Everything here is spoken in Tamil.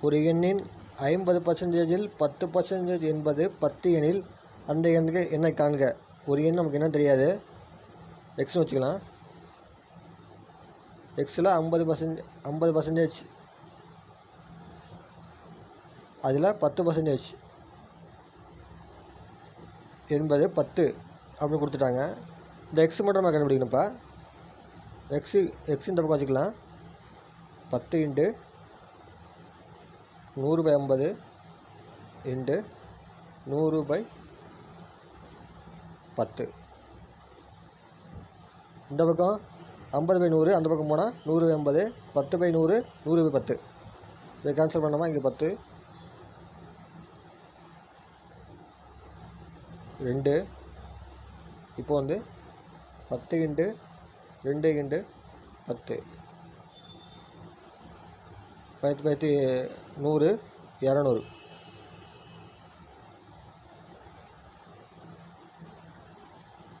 ஒரு எண்ணின் ஐம்பது பர்சன்டேஜில் பத்து பர்சன்டேஜ் என்பது பத்து எனில் அந்த எண்ணுக்கு எண்ணை காண்க. ஒரு எண் நமக்கு என்ன தெரியாது. எக்ஸ்னு வச்சுக்கலாம். எக்ஸில் ஐம்பது பர்சன்ட் ஐம்பது பர்சன்டேஜ் அதில் பத்து பர்சன்டேஜ் என்பது பத்து அப்படின்னு கொடுத்துட்டாங்க. இந்த எக்ஸ் மட்டும் நம்ம கண்டுபிடிக்கணும்ப்பா. எக்ஸு எக்ஸ் இந்த பக்கம் வச்சுக்கலாம். பத்து இன்ட்டு நூறு பை ஐம்பது இன்ட்டு நூறு பை பத்து. இந்த பக்கம் ஐம்பது பை நூறு அந்த பக்கம் போனால் நூறு பை ஐம்பது பத்து பை நூறு நூறு பை பத்து. இதை கேன்சல் பண்ணோமா? இங்கே பத்து. ரெண்டு. இப்போ வந்து பத்து இண்டு ரெண்டு இண்டு பத்து. பத்து பத்து நூறு இரநூறு.